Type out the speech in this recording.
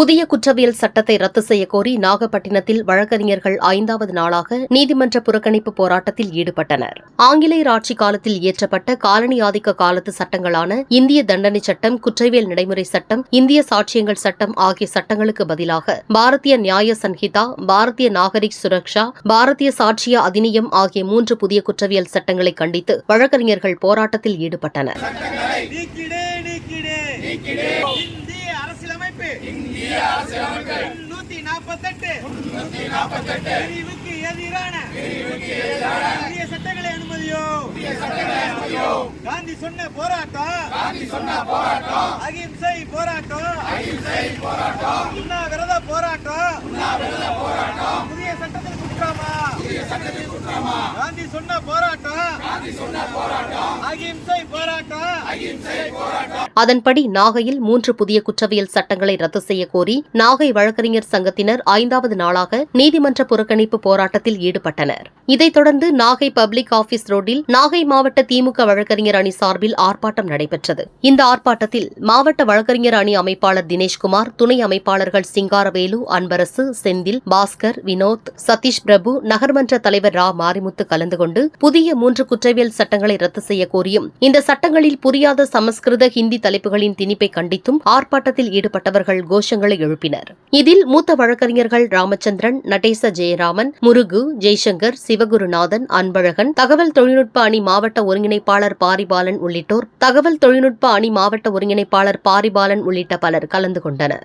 புதிய குற்றவியல் சட்டத்தை ரத்து செய்யக் கோரி நாகப்பட்டினத்தில் வழக்கறிஞர்கள் ஐந்தாவது நாளாக நீதிமன்ற புறக்கணிப்பு போராட்டத்தில் ஈடுபட்டனர். ஆங்கிலேயர் ஆட்சி காலத்தில் இயற்றப்பட்ட காலனி ஆதிக்க காலத்து சட்டங்களான இந்திய தண்டனை சட்டம் குற்றவியல் நடைமுறை சட்டம் இந்திய சாட்சியங்கள் சட்டம் ஆகிய சட்டங்களுக்கு பதிலாக பாரதிய நியாய சன்ஹிதா பாரதிய நாகரிக் சுரக்ஷா பாரதிய சாட்சிய அதிநியம் ஆகிய மூன்று புதிய குற்றவியல் சட்டங்களை கண்டித்து வழக்கறிஞர்கள் போராட்டத்தில் ஈடுபட்டனர். நாற்பத்தெட்டு. பிரிவுக்கு எதிரான. புதிய சட்டங்களை அனுமதியோ. காந்தி சொன்ன போராட்டம். அகிம்சை போராட்டம். உண்ணாவிரத போராட்டம். உண்ணாவிரத போராட்டம். புதிய சட்டத்தில் குற்றமா புதிய சட்டத்தில் குற்றமா காந்தி சொன்ன போராட்டம். அதன்படி நாகையில் மூன்று புதிய குற்றவியல் சட்டங்களை ரத்து செய்யக் கோரி நாகை வழக்கறிஞர் சங்கத்தினர் ஐந்தாவது நாளாக நீதிமன்ற புறக்கணிப்பு போராட்டத்தில் ஈடுபட்டனர். இதைத் தொடர்ந்து நாகை பப்ளிக் ஆபீஸ் ரோட்டில் நாகை மாவட்ட திமுக வழக்கறிஞர் அணி சார்பில் ஆர்ப்பாட்டம் நடைபெற்றது. இந்த ஆர்ப்பாட்டத்தில் மாவட்ட வழக்கறிஞர் அணி அமைப்பாளர் தினேஷ்குமார் துணை அமைப்பாளர்கள் சிங்காரவேலு அன்பரசு செந்தில் பாஸ்கர் வினோத் சதீஷ் பிரபு நகர்மன்ற தலைவர் ரா. மாரிமுத்து கலந்து கொண்டு புதிய மூன்று குற்றவியல் சட்டங்களை ரத்து செய்ய கோரியும் இந்த சட்டங்களில் புரியாத சமஸ்கிருத ஹிந்தி தலைப்புகளின் திணிப்பை கண்டித்தும் ஆர்ப்பாட்டத்தில் ஈடுபட்டவர்கள் கோஷங்களை எழுப்பினர். இதில் மூத்த வழக்கறிஞர்கள் ராமச்சந்திரன் நடேச ஜெயராமன் முருகு ஜெய்சங்கர் சிவகுருநாதன் அன்பழகன் தகவல் தொழில்நுட்ப அணி மாவட்ட ஒருங்கிணைப்பாளர் பாரிபாலன் உள்ளிட்டோர் தகவல் தொழில்நுட்ப அணி மாவட்ட ஒருங்கிணைப்பாளர் பாரிபாலன் உள்ளிட்ட பலர் கலந்து கொண்டனர்.